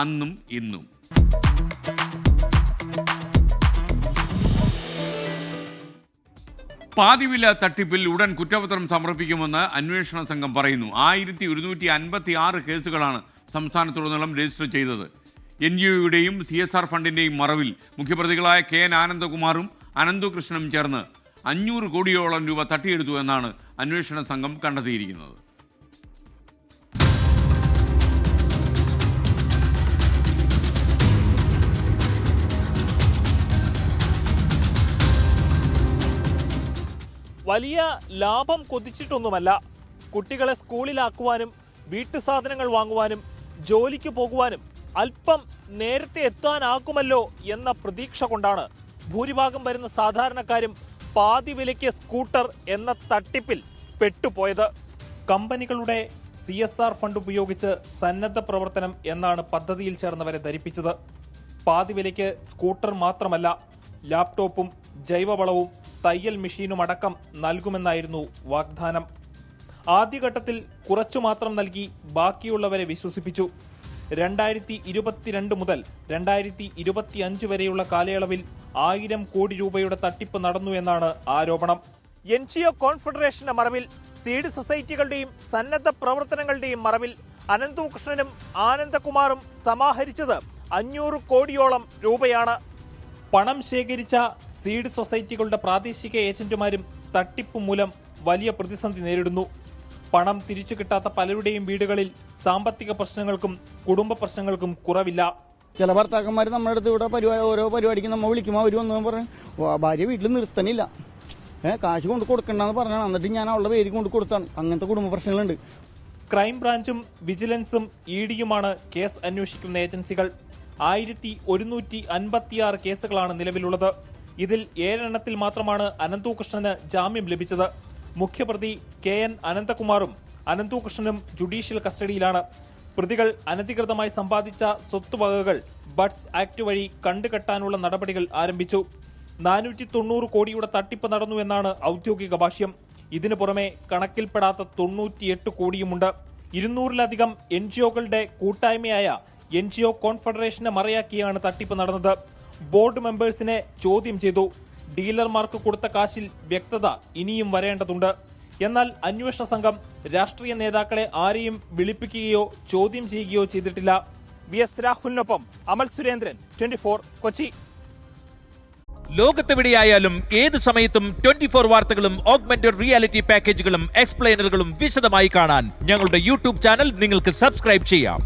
അന്നും ഇന്നും. പാതിവില തട്ടിപ്പിൽ ഉടൻ കുറ്റപത്രം സമർപ്പിക്കുമെന്ന് അന്വേഷണ സംഘം പറയുന്നു. ആയിരത്തി ഒരുന്നൂറ്റി അൻപത്തി ആറ് കേസുകളാണ് സംസ്ഥാനത്തുടനീളം രജിസ്റ്റർ ചെയ്തത്. എൻ ജി ഒയുടെയും സി എസ് ആർ ഫണ്ടിന്റെയും മറവിൽ മുഖ്യപ്രതികളായ കെ എൻ ആനന്ദകുമാറും അനന്തുകൃഷ്ണനും ചേർന്ന് അഞ്ഞൂറ് കോടിയോളം രൂപ തട്ടിയെടുത്തു എന്നാണ് അന്വേഷണ സംഘം കണ്ടെത്തിയിരിക്കുന്നത്. വലിയ ലാഭം കൊതിച്ചിട്ടൊന്നുമല്ല. കുട്ടികളെ സ്കൂളിലാക്കുവാനും വീട്ടു സാധനങ്ങൾ വാങ്ങുവാനും ജോലിക്ക് പോകുവാനും അല്പം നേരത്തെ എത്താനാകുമല്ലോ എന്ന പ്രതീക്ഷ കൊണ്ടാണ് ഭൂരിഭാഗം വരുന്ന സാധാരണക്കാരും പാതി വിലയ്ക്ക് സ്കൂട്ടർ എന്ന തട്ടിപ്പിൽ പെട്ടുപോയത്. കമ്പനികളുടെ സി എസ് ആർ ഫണ്ട് ഉപയോഗിച്ച് സന്നദ്ധ പ്രവർത്തനം എന്നാണ് പദ്ധതിയിൽ ചേർന്നവരെ ധരിപ്പിച്ചത്. പാതി വിലയ്ക്ക് സ്കൂട്ടർ മാത്രമല്ല ലാപ്ടോപ്പും ജൈവവളവും തയ്യൽ മെഷീനും അടക്കം നൽകുമെന്നായിരുന്നു വാഗ്ദാനം. ആദ്യഘട്ടത്തിൽ കുറച്ചു മാത്രം നൽകി ബാക്കിയുള്ളവരെ വിശ്വസിപ്പിച്ചു. രണ്ടായിരത്തി ഇരുപത്തിരണ്ട് മുതൽ രണ്ടായിരത്തി ഇരുപത്തിയഞ്ച് വരെയുള്ള കാലയളവിൽ ആയിരം കോടി രൂപയുടെ തട്ടിപ്പ് നടന്നു എന്നാണ് ആരോപണം. എൻ ജി ഒ കോൺഫെഡറേഷന്റെ മറവിൽ സീഡ് സൊസൈറ്റികളുടെയും സന്നദ്ധ പ്രവർത്തനങ്ങളുടെയും മറവിൽ അനന്തകൃഷ്ണനും ആനന്ദകുമാറും സമാഹരിച്ചത് അഞ്ഞൂറ് കോടിയോളം രൂപയാണ്. പണം ശേഖരിച്ച സീഡ് സൊസൈറ്റികളുടെ പ്രാദേശിക ഏജന്റുമാരും തട്ടിപ്പ് മൂലം വലിയ പ്രതിസന്ധി നേരിടുന്നു. പണം തിരിച്ചു കിട്ടാത്ത പലരുടെയും വീടുകളിൽ സാമ്പത്തിക പ്രശ്നങ്ങൾക്കും കുടുംബ പ്രശ്നങ്ങൾക്കും കുറവില്ല. ചില ഭർത്താക്കന്മാർ നമ്മുടെ അടുത്ത് ഇവിടെ പരിപാടി ഓരോ പരിപാടിക്ക് നമ്മൾ വിളിക്കുമ്പോൾ അവർ വന്നു പറഞ്ഞു "വാ, ഭാര്യ വീട്ടിൽ നിർത്തണില്ല. ഏഹ് കാശ് കൊണ്ട് കൊടുക്കണ്ടെന്ന് പറഞ്ഞാണ് എന്നിട്ട് ഞാൻ അവളുടെ പേര് കൊണ്ട് കൊടുത്താണ്. അങ്ങനത്തെ കുടുംബ പ്രശ്നങ്ങളുണ്ട്. ക്രൈംബ്രാഞ്ചും വിജിലൻസും ഇ ഡിയുമാണ് കേസ് അന്വേഷിക്കുന്ന ഏജൻസികൾ. ആയിരത്തി ഒരുന്നൂറ്റി അൻപത്തിയാറ് കേസുകളാണ് നിലവിലുള്ളത്. ഇതിൽ ഏഴെണ്ണത്തിൽ മാത്രമാണ് അനന്തകൃഷ്ണന് ജാമ്യം ലഭിച്ചത്. മുഖ്യപ്രതി കെ എൻ അനന്തകുമാറും അനന്തുകൃഷ്ണനും ജുഡീഷ്യൽ കസ്റ്റഡിയിലാണ്. പ്രതികൾ അനധികൃതമായി സമ്പാദിച്ച സ്വത്തുവകകൾ ബഡ്സ് ആക്ട് വഴി കണ്ടുകെട്ടാനുള്ള നടപടികൾ ആരംഭിച്ചു. നാനൂറ്റി തൊണ്ണൂറ് കോടിയുടെ തട്ടിപ്പ് നടന്നു എന്നാണ് ഔദ്യോഗിക ഭാഷ്യം. ഇതിനു പുറമെ കണക്കിൽപ്പെടാത്ത തൊണ്ണൂറ്റിയെട്ട് കോടിയുമുണ്ട്. ഇരുന്നൂറിലധികം എൻ ജി ഒകളുടെ കൂട്ടായ്മയായ എൻ ജി ഒ കോൺഫെഡറേഷനെ മറയാക്കിയാണ് തട്ടിപ്പ് നടന്നത്. ബോർഡ് മെമ്പേഴ്സിനെ ചോദ്യം ചെയ്തു. ഡീലർമാർക്ക് കൊടുത്ത കാശിൽ വ്യക്തത ഇനിയും വരേണ്ടതുണ്ട്. എന്നാൽ അന്വേഷണ സംഘം രാഷ്ട്രീയ നേതാക്കളെ ആരെയും വിളിപ്പിക്കുകയോ ചോദ്യം ചെയ്യുകയോ ചെയ്തിട്ടില്ല. വി എസ് രാഹുലിനൊപ്പം അമൽ സുരേന്ദ്രൻ ട്വന്റി ഫോർ കൊച്ചി. ലോകത്തെവിടെയായാലും ഏത് സമയത്തും ട്വന്റി ഫോർ വാർത്തകളും ഓഗ്മെന്റഡ് റിയാലിറ്റി പാക്കേജുകളും എക്സ്പ്ലെയിനറുകളും വിശദമായി കാണാൻ ഞങ്ങളുടെ യൂട്യൂബ് ചാനൽ നിങ്ങൾക്ക് സബ്സ്ക്രൈബ് ചെയ്യാം.